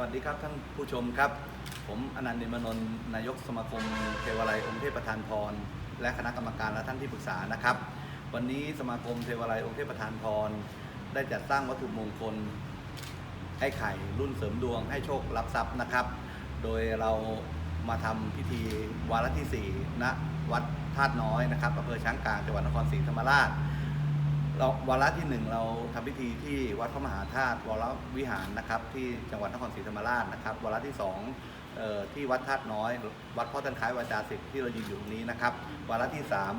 วัสดีครับท่านผู้ชมครับ ผมอนันต์นิมนนท์นายกสมาคมเทวาลัยองค์เทพประธานพร และคณะกรรมการและท่านที่ปรึกษานะครับ วันนี้สมาคมเทวาลัยองค์เทพประธานพร ได้จัดสร้างวัตถุมงคลไอ้ไข่รุ่นเสริมดวงให้โชครับทรัพย์นะครับ โดยเรามาทำพิธีวาระที่4ณวัดธาตุน้อยนะครับอำเภอช้างกลางจังหวัดนครศรีธรรมราช เราวาระที่หนึ่งเราทำพิธีที่วัดพระมหาธาตุวรวิหารนะครับ ที่จังหวัดนครศรีธรรมราชนะครับ วาระที่สองออที่วัดธาตุน้อย วัดพ่อท่านคล้ายวาจาสิทธิ์ที่เรายืนอยู่ตรงนี้นะครับ วาระที่สาม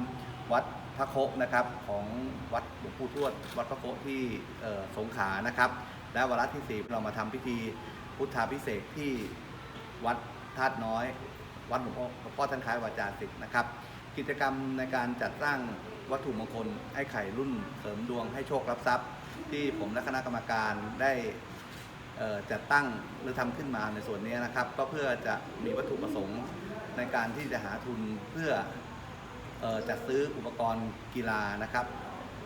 วัดพระโคนะครับของวัดหลวงปู่ทวด วัดพระโคที่สงขลานะครับ และวาระที่สี่เรามาทำพิธีพุทธาพิเศษที่วัดธาตุน้อย วัดหลวงพ่อหลวงพ่อท่านคล้ายวาจาสิทธิ์นะครับ กิจกรรมในการจัดสร้าง วัตถุมงคลไอ้ไข่รุ่นเสริมดวงให้โชครับทรัพย์ ที่ผมและคณะกรรมการได้จัดตั้งหรือทำขึ้นมาในส่วนนี้นะครับ ก็เพื่อจะมีวัตถุประสงค์ในการที่จะหาทุนเพื่ออจัดซื้ออุปกรณ์กีฬานะครับ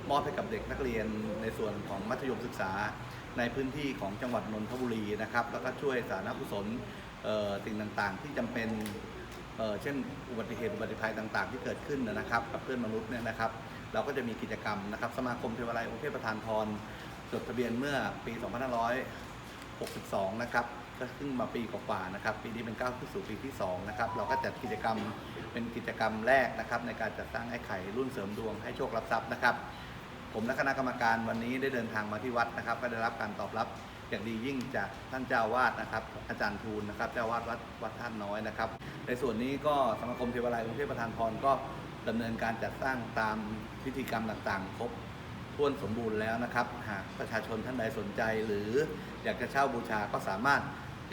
มอบให้กับเด็กนักเรียนในส่วนของมัธยมศึกษาในพื้นที่ของจังหวัดนนทบุรีนะครับ แล้วก็ช่วยสาธารณกุศลสิ่งต่างๆ ที่จำเป็น เช่นอุบัติเหตุอุบัติภัยต่าง ๆ ที่เกิดขึ้นนะครับ กับเพื่อนมนุษย์เนี่ยนะครับ เราก็จะมีกิจกรรมนะครับ สมาคมเทวาลัยองค์เทพประธานพรจดทะเบียนเมื่อปี 2562 นะครับก็ขึ้นมาปีกว่าๆนะครับ ปีนี้เป็นก้าวขึ้นสู่ปีที่2นะครับ เราก็จัดกิจกรรมเป็นกิจกรรมแรกนะครับ ในการจัดสร้างไอ้ไข่รุ่นเสริมดวงให้โชครับทรัพย์นะครับ ผมและคณะกรรมการวันนี้ได้เดินทางมาที่วัดนะครับ ก็ได้รับการตอบรับ อย่างดียิ่งจากท่านเจ้าวาดนะครับ อาจารย์ทูลนะครับเจ้าวาดวัดวัดท่านน้อยนะครับ ในส่วนนี้ก็สมาคมเทวาลัยกรุงเทพประธานพรก็ดำเนินการจัดสร้างตามพิธีกรรมต่างๆ ครบถ้วนสมบูรณ์แล้วนะครับ หากประชาชนท่านใดสนใจ หรืออยากจะเช่าบูชาก็สามารถ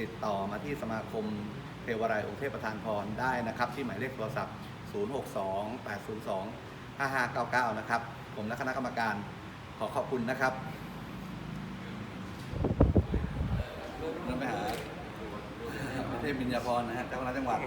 ติดต่อมาที่สมาคมเทวาลัยองค์เทพประธานพรได้นะครับ ที่หมายเลขโทรศัพท์ 062 802 5599 นะครับ ผมและคณะกรรมการขอขอบคุณนะครับ เริ่มไปหาประเทศบิญญาพรนะฮะเจ้าคณะจังหวัด